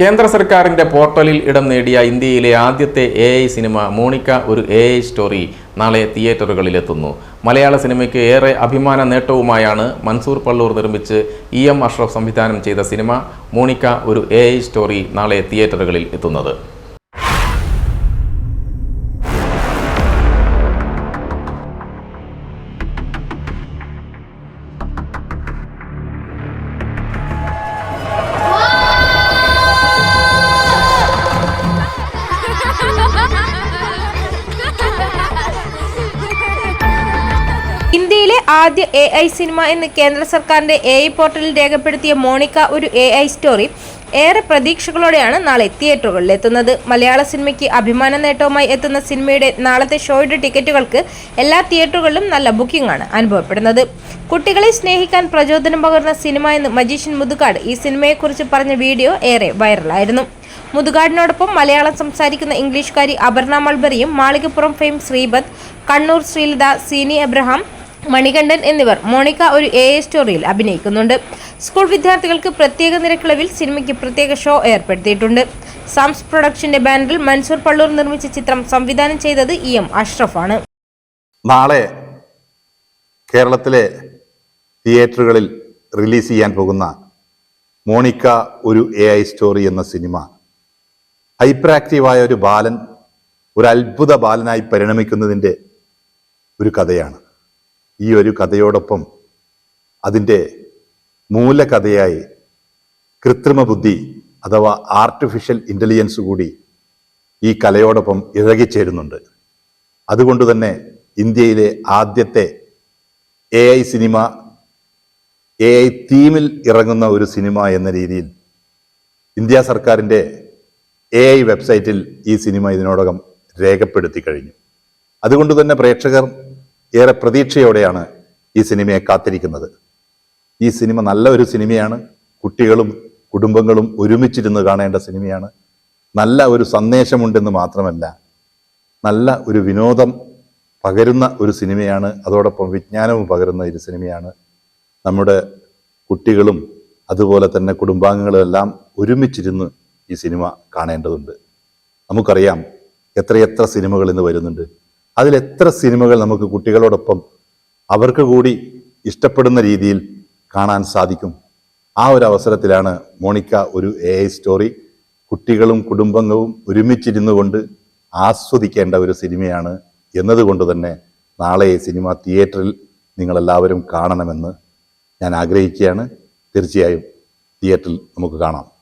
കേന്ദ്ര സർക്കാരിന്റെ പോർട്ടലിൽ ഇടം നേടിയ ഇന്ത്യയിലെ ആദ്യത്തെ എ സിനിമ മോണിക്ക ഒരു എ സ്റ്റോറി നാളെ തിയേറ്ററുകളിലെത്തുന്നു. മലയാള സിനിമയ്ക്ക് ഏറെ അഭിമാന നേട്ടവുമായാണ് മൻസൂർ പള്ളൂർ നിർമ്മിച്ച് ഇ എം അഷ്റഫ് സംവിധാനം ചെയ്ത സിനിമ മോണിക്ക ഒരു എ സ്റ്റോറി നാളെ തിയേറ്ററുകളിൽ എത്തുന്നത്. ഇന്ത്യയിലെ ആദ്യ എ ഐ സിനിമ എന്ന് കേന്ദ്ര സർക്കാരിന്റെ എ ഐ പോർട്ടലിൽ രേഖപ്പെടുത്തിയ മോണിക്ക ഒരു എ ഐ സ്റ്റോറി ഏറെ പ്രതീക്ഷകളോടെയാണ് നാളെ തിയേറ്ററുകളിൽ എത്തുന്നത്. മലയാള സിനിമയ്ക്ക് അഭിമാന നേട്ടവുമായി എത്തുന്ന സിനിമയുടെ നാളത്തെ ഷോയുടെ ടിക്കറ്റുകൾക്ക് എല്ലാ തിയേറ്ററുകളിലും നല്ല ബുക്കിംഗ് ആണ് അനുഭവപ്പെടുന്നത്. കുട്ടികളെ സ്നേഹിക്കാൻ പ്രചോദനം പകർന്ന സിനിമ എന്ന് മജീഷ്യൻ മുതുകാട് ഈ സിനിമയെക്കുറിച്ച് പറഞ്ഞ വീഡിയോ ഏറെ വൈറലായിരുന്നു. മുതുകാടിനോടൊപ്പം മലയാളം സംസാരിക്കുന്ന ഇംഗ്ലീഷുകാരി അപർണ മൾബറിയും മാളികപ്പുറം ഫെയിം ശ്രീപദ് കണ്ണൂർ ശ്രീലത സീനി എബ്രഹാം മണികണ്ഠൻ എന്നിവർ മോണിക്ക ഒരു എ സ്റ്റോറിയിൽ അഭിനയിക്കുന്നുണ്ട്. സ്കൂൾ വിദ്യാർത്ഥികൾക്ക് പ്രത്യേക നിരക്കിളവിൽ സിനിമയ്ക്ക് പ്രത്യേക ഷോ ഏർപ്പെടുത്തിയിട്ടുണ്ട്. സാംസ് പ്രൊഡക്ഷന്റെ ബാനറിൽ മൻസൂർ പള്ളൂർ നിർമ്മിച്ച ചിത്രം സംവിധാനം ചെയ്തത് ഇ എം അഷ്റഫാണ്. നാളെ കേരളത്തിലെ തിയേറ്ററുകളിൽ റിലീസ് ചെയ്യാൻ പോകുന്ന മോണിക്ക ഒരു എ ഐ സ്റ്റോറി എന്ന സിനിമ ഹൈപ്പർ ആക്റ്റീവായ ഒരു ബാലൻ ഒരു അത്ഭുത ബാലനായി പരിണമിക്കുന്നതിന്റെ ഒരു കഥയാണ്. ഈ ഒരു കഥയോടൊപ്പം അതിന്റെ മൂലകഥയായി കൃത്രിമ ബുദ്ധി അഥവാ ആർട്ടിഫിഷ്യൽ ഇന്റലിജൻസ് കൂടി ഈ കലയോടൊപ്പം ഇഴകിച്ചേരുന്നുണ്ട്. അതുകൊണ്ട് തന്നെ ഇന്ത്യയിലെ ആദ്യത്തെ A I cinema A I തീമിൽ ഇറങ്ങുന്ന ഒരു സിനിമ എന്ന രീതിയിൽ ഇന്ത്യ സർക്കാരിന്റെ എ ഐ വെബ്സൈറ്റിൽ ഈ സിനിമ ഇതിനോടകം രേഖപ്പെടുത്തി കഴിഞ്ഞു. അതുകൊണ്ട് തന്നെ പ്രേക്ഷകർ ഏറെ പ്രതീക്ഷയോടെയാണ് ഈ സിനിമയെ കാത്തിരിക്കുന്നത്. ഈ സിനിമ നല്ല ഒരു സിനിമയാണ്. കുട്ടികളും കുടുംബങ്ങളും ഒരുമിച്ചിരുന്ന് കാണേണ്ട സിനിമയാണ്. നല്ല ഒരു സന്ദേശമുണ്ടെന്ന് മാത്രമല്ല നല്ല ഒരു വിനോദം പകരുന്ന ഒരു സിനിമയാണ്. അതോടൊപ്പം വിജ്ഞാനവും പകരുന്ന ഒരു സിനിമയാണ്. നമ്മുടെ കുട്ടികളും അതുപോലെ തന്നെ കുടുംബാംഗങ്ങളും എല്ലാം ഒരുമിച്ചിരുന്ന് ഈ സിനിമ കാണേണ്ടതുണ്ട്. നമുക്കറിയാം എത്രയെത്ര സിനിമകൾ ഇന്ന് വരുന്നുണ്ട്. അതിലെത്ര സിനിമകൾ നമുക്ക് കുട്ടികളോടൊപ്പം അവർക്ക് കൂടി ഇഷ്ടപ്പെടുന്ന രീതിയിൽ കാണാൻ സാധിക്കും. ആ ഒരു അവസരത്തിലാണ് മോണിക്ക ഒരു എ സ്റ്റോറി കുട്ടികളും കുടുംബങ്ങളും ഒരുമിച്ചിരുന്നു കൊണ്ട് ആസ്വദിക്കേണ്ട ഒരു സിനിമയാണ് എന്നതുകൊണ്ട് തന്നെ നാളെ സിനിമ തിയേറ്ററിൽ നിങ്ങളെല്ലാവരും കാണണമെന്ന് ഞാൻ ആഗ്രഹിക്കുകയാണ്. തീർച്ചയായും തിയേറ്ററിൽ നമുക്ക് കാണാം.